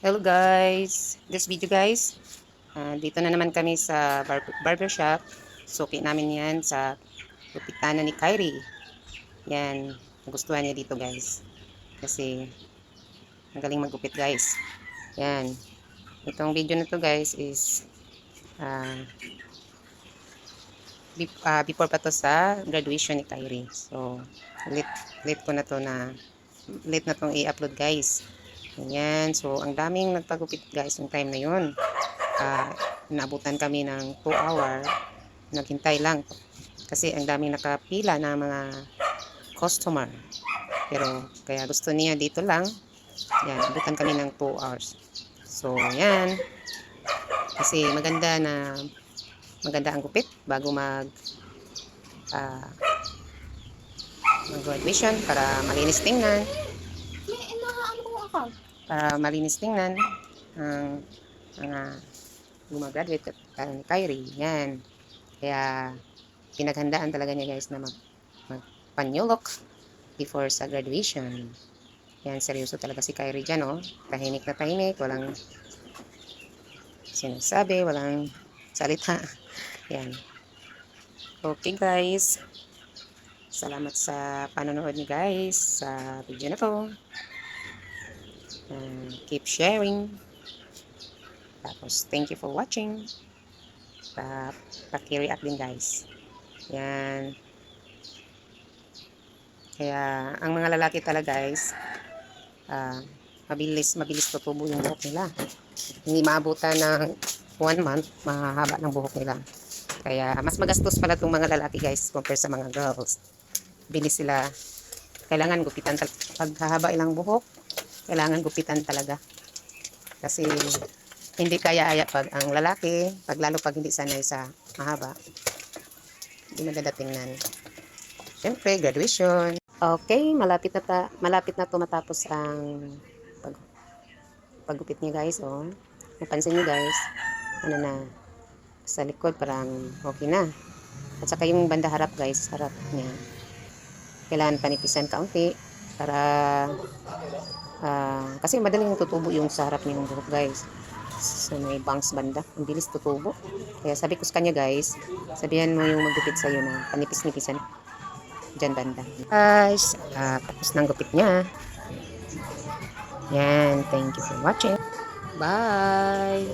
Hello guys! This video guys, ah, dito na naman kami sa bar barbershop. Suki namin yan sa lupitanan ni Kyrie. Yan, nagustuhan niya dito guys. Kasi, magaling magupit guys. Yan. Itong video na to guys is ah, be- ah, before pa to sa graduation ni Kyrie. So, late, late ko na to na late na tong i-upload guys. Ayan. So, ang daming nagpagupit guys yung time na yun. Ah, naabutan kami ng 2 hour. Naghintay lang. Kasi ang daming nakapila na mga customer. Pero, kaya gusto niya dito lang. Yan, abutan kami ng 2 hours. So, yan. Kasi maganda na maganda ang gupit bago mag ah, mag graduation para malinis tingnan para malinis tingnan ang mga gumagraduate at uh, ni Kyrie. Yan. Kaya pinaghandaan talaga niya guys na mag magpanyulok before sa graduation. Yan, seryoso talaga si Kyrie dyan, oh. Tahimik na tahimik, walang sinasabi, walang salita. Yan. Okay guys. Salamat sa panonood niyo guys sa video na to. Uh, keep sharing. Tapos, thank you for watching. Pa, paki-react din guys. Yan. Kaya, ang mga lalaki talaga guys, ah, mabilis, mabilis tutubo yung buhok nila. Hindi maabutan ng one month, mahaba ng buhok nila. Kaya, mas magastos pala itong mga lalaki guys compare sa mga girls. Bilis sila. Kailangan gupitan tal- paghahaba ilang buhok kailangan gupitan talaga. Kasi hindi kaya-aya pag ang lalaki, pag lalo pag hindi sanay sa mahaba, hindi magdadatingnan. Siyempre, graduation. Okay, malapit na ta, malapit na tumatapos ang pag, paggupit niya guys, oh. Napansin niyo guys, ano na, sa likod parang okay na. At saka yung banda harap guys, harap niya. Kailangan panipisan kaunti para kasi madaling tutubo yung sa harap niyong buhok guys. So may bangs banda. Ang bilis tutubo. Kaya sabi ko sa kanya guys, sabihan mo yung magupit sa'yo na panipis-nipisan. Diyan banda. Guys, ah, tapos ng gupit niya. Yan, thank you for watching. Bye!